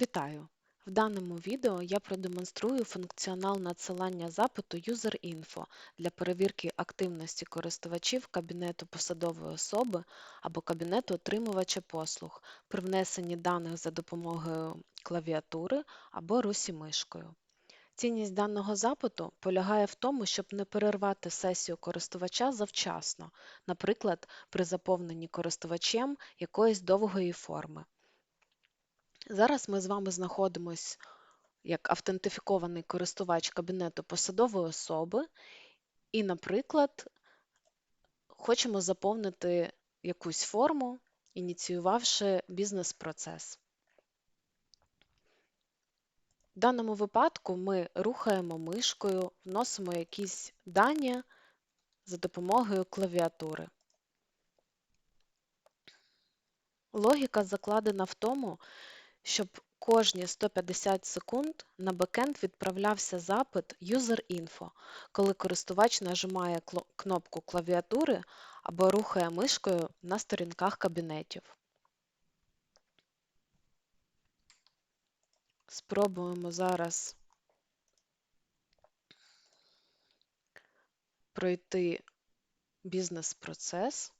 Вітаю! В даному відео я продемонструю функціонал надсилання запиту UserInfo для перевірки активності користувачів кабінету посадової особи або кабінету отримувача послуг при внесенні даних за допомогою клавіатури або русі мишкою. Цінність даного запиту полягає в тому, щоб не перервати сесію користувача завчасно, наприклад, при заповненні користувачем якоїсь довгої форми. Зараз ми з вами знаходимось як автентифікований користувач кабінету посадової особи, і, наприклад, хочемо заповнити якусь форму, ініціювавши бізнес-процес. В даному випадку ми рухаємо мишкою, вносимо якісь дані за допомогою клавіатури. Логіка закладена в тому, щоб кожні 150 секунд на бекенд відправлявся запит UserInfo, коли користувач нажимає кнопку клавіатури або рухає мишкою на сторінках кабінетів. Спробуємо зараз пройти бізнес-процес.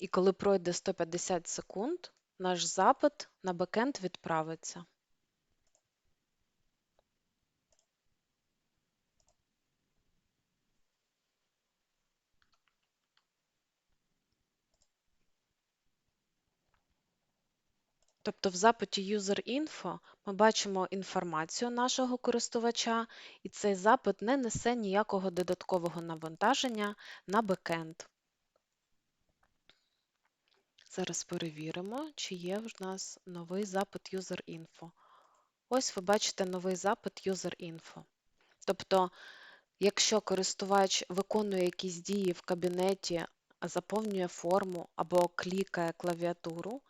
І коли пройде 150 секунд, наш запит на бекенд відправиться. Тобто в запиті UserInfo ми бачимо інформацію нашого користувача, і цей запит не несе ніякого додаткового навантаження на бекенд. Зараз перевіримо, чи є в нас новий запит UserInfo. Ось ви бачите новий запит UserInfo. Тобто, якщо користувач виконує якісь дії в кабінеті, заповнює форму або клікає клавіатуру,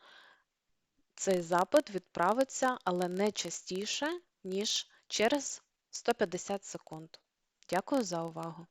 цей запит відправиться, але не частіше, ніж через 150 секунд. Дякую за увагу!